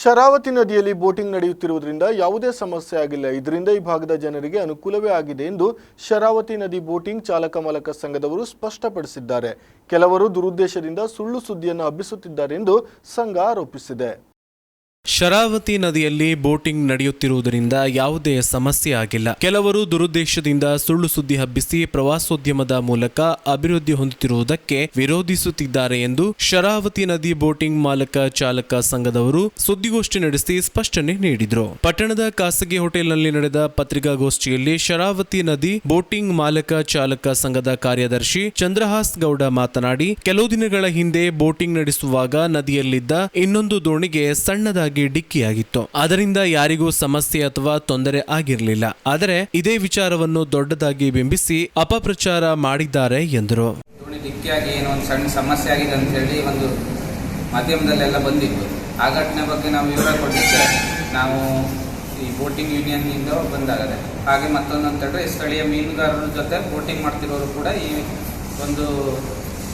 ಶರಾವತಿ ನದಿಯಲ್ಲಿ ಬೋಟಿಂಗ್ ನಡೆಯುತ್ತಿರುವುದರಿಂದ ಯಾವುದೇ ಸಮಸ್ಯೆ ಆಗಿಲ್ಲ. ಇದರಿಂದ ಈ ಭಾಗದ ಜನರಿಗೆ ಅನುಕೂಲವೇ ಆಗಿದೆ ಎಂದು ಶರಾವತಿ ನದಿ ಬೋಟಿಂಗ್ ಚಾಲಕ ಮಾಲಕ ಸಂಘದವರು ಸ್ಪಷ್ಟಪಡಿಸಿದ್ದಾರೆ. ಕೆಲವರು ದುರುದ್ದೇಶದಿಂದ ಸುಳ್ಳು ಸುದ್ದಿಯನ್ನು ಹಬ್ಬಿಸುತ್ತಿದ್ದಾರೆ ಎಂದು ಸಂಘ ಆರೋಪಿಸಿದೆ. ಶರಾವತಿ ನದಿಯಲ್ಲಿ ಬೋಟಿಂಗ್ ನಡೆಯುತ್ತಿರುವುದರಿಂದ ಯಾವುದೇ ಸಮಸ್ಯೆ ಆಗಿಲ್ಲ. ಕೆಲವರು ದುರುದ್ದೇಶದಿಂದ ಸುಳ್ಳು ಸುದ್ದಿ ಹಬ್ಬಿಸಿ ಪ್ರವಾಸೋದ್ಯಮದ ಮೂಲಕ ಅಭಿವೃದ್ಧಿ ಹೊಂದುತ್ತಿರುವುದಕ್ಕೆ ವಿರೋಧಿಸುತ್ತಿದ್ದಾರೆ ಎಂದು ಶರಾವತಿ ನದಿ ಬೋಟಿಂಗ್ ಮಾಲಕ ಚಾಲಕ ಸಂಘದವರು ಸುದ್ದಿಗೋಷ್ಠಿ ನಡೆಸಿ ಸ್ಪಷ್ಟನೆ ನೀಡಿದರು. ಪಟ್ಟಣದ ಖಾಸಗಿ ಹೋಟೆಲ್ನಲ್ಲಿ ನಡೆದ ಪತ್ರಿಕಾಗೋಷ್ಠಿಯಲ್ಲಿ ಶರಾವತಿ ನದಿ ಬೋಟಿಂಗ್ ಮಾಲಕ ಚಾಲಕ ಸಂಘದ ಕಾರ್ಯದರ್ಶಿ ಚಂದ್ರಹಾಸ್ ಗೌಡ ಮಾತನಾಡಿ, ಕೆಲವು ದಿನಗಳ ಹಿಂದೆ ಬೋಟಿಂಗ್ ನಡೆಸುವಾಗ ನದಿಯಲ್ಲಿದ್ದ ಇನ್ನೊಂದು ದೋಣಿಗೆ ಸಣ್ಣದಾಗಿ ಡಿಕ್ಕಿಯಾಗಿತ್ತು. ಅದರಿಂದ ಯಾರಿಗೂ ಸಮಸ್ಯೆ ಅಥವಾ ತೊಂದರೆ ಆಗಿರಲಿಲ್ಲ. ಆದರೆ ಇದೇ ವಿಚಾರವನ್ನು ದೊಡ್ಡದಾಗಿ ಬಿಂಬಿಸಿ ಅಪಪ್ರಚಾರ ಮಾಡಿದ್ದಾರೆ ಎಂದರು. ಡಿಕ್ಕಿಯಾಗಿ ಏನೋ ಒಂದು ಸಣ್ಣ ಸಮಸ್ಯೆ ಆಗಿದೆ ಅಂತ ಹೇಳಿ ಒಂದು ಮಾಧ್ಯಮದಲ್ಲೆಲ್ಲ ಬಂದಿತ್ತು. ಆ ಘಟನೆ ಬಗ್ಗೆ ನಾವು ವಿವರ ಕೊಟ್ಟಿದ್ದೆ ನಾವು ಈ ಬೋಟಿಂಗ್ ಯೂನಿಯನ್ನಿಂದ ಬಂದಾಗದೆ. ಹಾಗೆ ಮತ್ತೊಂದು ಅಂತ ಹೇಳಿದ್ರೆ ಸ್ಥಳೀಯ ಮೀನುಗಾರರ ಜೊತೆ ಬೋಟಿಂಗ್ ಮಾಡ್ತಿರೋರು ಕೂಡ ಈ ಒಂದು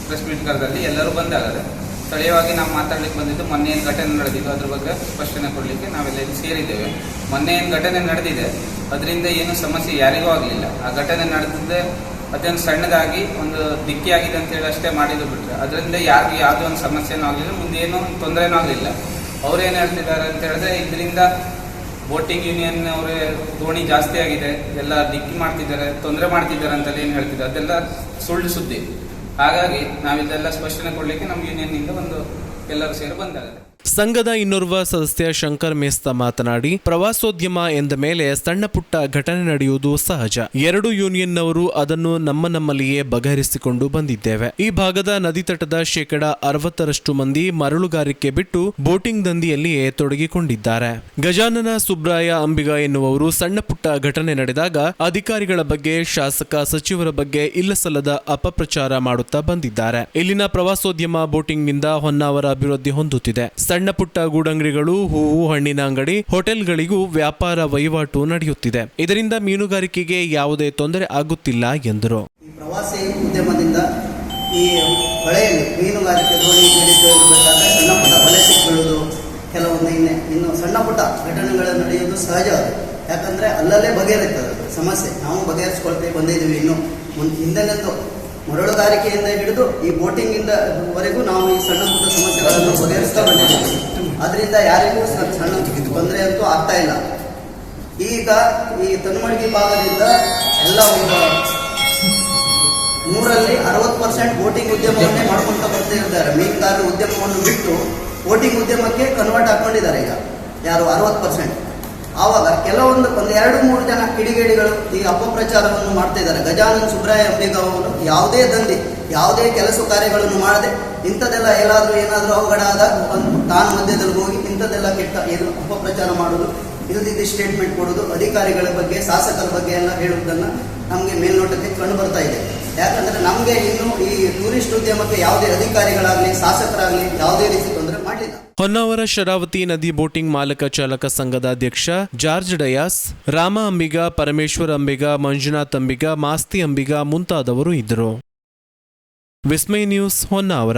ಪ್ರೆಸ್ ಮೀಟ್ ಎಲ್ಲರೂ ಬಂದಾಗದೆ. ಸ್ಥಳೀಯವಾಗಿ ನಾವು ಮಾತಾಡ್ಲಿಕ್ಕೆ ಬಂದಿದ್ದು ಮೊನ್ನೆ ಏನು ಘಟನೆ ನಡೆದಿದ್ದು, ಅದ್ರ ಬಗ್ಗೆ ಸ್ಪಷ್ಟನೆ ಕೊಡಲಿಕ್ಕೆ ನಾವೆಲ್ಲ ಇಲ್ಲಿ ಸೇರಿದ್ದೇವೆ. ಮೊನ್ನೆ ಏನು ಘಟನೆ ನಡೆದಿದೆ, ಅದರಿಂದ ಏನು ಸಮಸ್ಯೆ ಯಾರಿಗೂ ಆಗಲಿಲ್ಲ. ಆ ಘಟನೆ ನಡೆದಿದ್ದೆ ಅದೇನು ಸಣ್ಣದಾಗಿ, ಒಂದು ದಿಕ್ಕಿಯಾಗಿದೆ ಅಂತೇಳಿ ಅಷ್ಟೇ ಮಾಡಿದ್ದು ಬಿಟ್ಟರೆ ಅದರಿಂದ ಯಾರಿಗೂ ಯಾವುದೇ ಒಂದು ಸಮಸ್ಯೆನೂ ಆಗಲಿಲ್ಲ ಮುಂದೆ ಏನೂ ತೊಂದರೆನೂ ಆಗಲಿಲ್ಲ. ಅವ್ರೇನು ಹೇಳ್ತಿದ್ದಾರೆ ಅಂತ ಹೇಳಿದ್ರೆ, ಇದರಿಂದ ಬೋಟಿಂಗ್ ಯೂನಿಯನ್ ಅವರೇ ದೋಣಿ ಜಾಸ್ತಿ ಆಗಿದೆ, ಎಲ್ಲ ದಿಕ್ಕಿ ಮಾಡ್ತಿದ್ದಾರೆ, ತೊಂದರೆ ಮಾಡ್ತಿದ್ದಾರೆ ಅಂತೆಲ್ಲ ಏನು ಹೇಳ್ತಿದ್ದಾರೆ, ಅದೆಲ್ಲ ಸುಳ್ಳು ಸುದ್ದಿ. ಹಾಗಾಗಿ ನಾವಿದೆಲ್ಲ ಸ್ಪಷ್ಟನೆ ಕೊಡಲಿಕ್ಕೆ ನಮ್ಮ ಯೂನಿಯನ್ನಿಂದ ಒಂದು ಎಲ್ಲರೂ ಸೇರಿ ಬಂದಾಗಿದೆ ಸಂಘದ ಇನ್ನೋರ್ವ ಸದಸ್ಯ ಶಂಕರ್ ಮೇಸ್ತ ಮಾತನಾಡಿ, ಪ್ರವಾಸೋದ್ಯಮ ಎಂದ ಮೇಲೆ ಸಣ್ಣ ಪುಟ್ಟ ಘಟನೆ ನಡೆಯುವುದು ಸಹಜ. ಎರಡು ಯೂನಿಯನ್ನವರು ಅದನ್ನು ನಮ್ಮ ನಮ್ಮಲ್ಲಿಯೇ ಬಗೆಹರಿಸಿಕೊಂಡು ಬಂದಿದ್ದೇವೆ. ಈ ಭಾಗದ ನದಿ ತಟದ ಶೇಕಡ ಅರವತ್ತರಷ್ಟು ಮಂದಿ ಮರಳುಗಾರಿಕೆ ಬಿಟ್ಟು ಬೋಟಿಂಗ್ ದಂಧಿಯಲ್ಲಿಯೇ ತೊಡಗಿಕೊಂಡಿದ್ದಾರೆ. ಗಜಾನನ ಸುಬ್ರಾಯ ಅಂಬಿಗ ಎನ್ನುವವರು ಸಣ್ಣ ಪುಟ್ಟ ಘಟನೆ ನಡೆದಾಗ ಅಧಿಕಾರಿಗಳ ಬಗ್ಗೆ, ಶಾಸಕ ಸಚಿವರ ಬಗ್ಗೆ ಇಲ್ಲಸಲ್ಲದ ಅಪಪ್ರಚಾರ ಮಾಡುತ್ತಾ ಬಂದಿದ್ದಾರೆ. ಇಲ್ಲಿನ ಪ್ರವಾಸೋದ್ಯಮ ಬೋಟಿಂಗ್ನಿಂದ ಹೊನ್ನಾವರ ಅಭಿವೃದ್ಧಿ ಹೊಂದುತ್ತಿದೆ. ಸಣ್ಣ ಪುಟ್ಟ ಗೂಡಂಗಡಿಗಳು, ಹೂವು, ಹಣ್ಣಿನ ಅಂಗಡಿ, ಹೋಟೆಲ್ಗಳಿಗೂ ವ್ಯಾಪಾರ ವಹಿವಾಟು ನಡೆಯುತ್ತಿದೆ. ಇದರಿಂದ ಮೀನುಗಾರಿಕೆಗೆ ಯಾವುದೇ ತೊಂದರೆ ಆಗುತ್ತಿಲ್ಲ ಎಂದರು. ಪ್ರವಾಸಿ ಉದ್ಯಮದಿಂದ ಈ ಹೊಳೆಯಲ್ಲಿ ಮೀನುಗಾರಿಕೆ ದೋಣಿ ನಡೀತಿರಬೇಕಾದ್ರೆ ಸಣ್ಣ ಪುಟ್ಟ ಬಲೆ ಸಿಕ್ಬೀಳೋದು ಕೆಲವೊಂದು ಇನ್ನೆ ಇನ್ನು ಸಣ್ಣ ಪುಟ್ಟ ಘಟನೆಗಳು ನಡೆಯೋದು ಸಹಜ ಯಾಕಂದರೆ ಅಲ್ಲಲ್ಲೇ ಬಗೆಹರಿತದೆ ಸಮಸ್ಯೆ. ನಾವು ಬಗೆಹರಿಸ್ಕೊಳ್ತೇವೆ ಬಂದಿದ್ದೀವಿ ಇನ್ನು ಮುಂದೆ ಹಿಂದೆನೆಂದು ಮರಳುಗಾರಿಕೆಯಿಂದ ಹಿಡಿದು ಈ ಬೋಟಿಂಗಿಂದ ವರೆಗೂ ನಾವು ಈ ಸಣ್ಣ ಪುಟ್ಟ ಸಮಸ್ಯೆಗಳನ್ನು ಬಗೆಹರಿಸ್ತಾ ಬಂದಿದ್ದೀವಿ. ಅದರಿಂದ ಯಾರಿಗೂ ಸಣ್ಣ ತೊಂದರೆ ಅಂತೂ ಆಗ್ತಾ ಇಲ್ಲ. ಈಗ ಈ ತನ್ಮಡಿಗೆ ಭಾಗದಿಂದ ಎಲ್ಲ ಒಂದು ನೂರಲ್ಲಿ ಅರವತ್ತು ಪರ್ಸೆಂಟ್ ಬೋಟಿಂಗ್ ಉದ್ಯಮವನ್ನೇ ಮಾಡ್ಕೊಂತ ಬರ್ತಾ ಇದ್ದಾರೆ. ಮೀನುಗಾರರ ಉದ್ಯಮವನ್ನು ಬಿಟ್ಟು ಬೋಟಿಂಗ್ ಉದ್ಯಮಕ್ಕೆ ಕನ್ವರ್ಟ್ ಹಾಕೊಂಡಿದ್ದಾರೆ ಈಗ. ಯಾರು ಅರವತ್ತು ಪರ್ಸೆಂಟ್. ಆವಾಗ ಕೆಲವೊಂದು ಒಂದು ಎರಡು ಮೂರು ಜನ ಕಿಡಿಗೇಡಿಗಳು ಈ ಅಪಪ್ರಚಾರವನ್ನು ಮಾಡ್ತಾ ಇದ್ದಾರೆ. ಗಜಾನನ್ ಸುಬ್ರಾಯ ಅಂಬಿಗ ಅವರು ಯಾವುದೇ ದಂಧೆ, ಯಾವುದೇ ಕೆಲಸ ಕಾರ್ಯಗಳನ್ನು ಮಾಡದೆ ಇಂಥದ್ದೆಲ್ಲ ಏನಾದರೂ ಏನಾದರೂ ಅವಘಡ ಆದಾಗ ತಾನು ಮಧ್ಯದಲ್ಲಿ ಹೋಗಿ ಇಂಥದ್ದೆಲ್ಲ ಕೆಟ್ಟ ಏನು ಅಪಪ್ರಚಾರ ಮಾಡೋದು ಇಲ್ಲದಿದ್ದ ಸ್ಟೇಟ್ಮೆಂಟ್ ಕೊಡೋದು ಅಧಿಕಾರಿಗಳ ಬಗ್ಗೆ, ಶಾಸಕರ ಬಗ್ಗೆ ಎಲ್ಲ ಹೇಳುವುದನ್ನು ನಮಗೆ ಮೇಲ್ನೋಟಕ್ಕೆ ಕಂಡು ಬರ್ತಾ ಇದೆ. ಯಾಕಂದ್ರೆ ನಮಗೆ ಇನ್ನು ಈ ಟೂರಿಸ್ಟ್ ಉದ್ಯಮಕ್ಕೆ ಯಾವುದೇ ಅಧಿಕಾರಿಗಳಾಗಲಿ, ಶಾಸಕರಾಗಲಿ ಯಾವುದೇ ರೀತಿ ಮಾಡಲಿಲ್ಲ ಹೊನ್ನಾವರ ಶರಾವತಿ ನದಿ ಬೋಟಿಂಗ್ ಮಾಲಕ ಚಾಲಕ ಸಂಘದ ಅಧ್ಯಕ್ಷ ಜಾರ್ಜ್ ಡಯಾಸ್, ರಾಮ ಅಂಬಿಗ, ಪರಮೇಶ್ವರ್ ಅಂಬಿಗ, ಮಂಜುನಾಥ್ ಅಂಬಿಗ, ಮಾಸ್ತಿ ಅಂಬಿಗ ಮುಂತಾದವರು ಇದ್ದರು. ವಿಸ್ಮಯ ನ್ಯೂಸ್ ಹೊನ್ನಾವರ.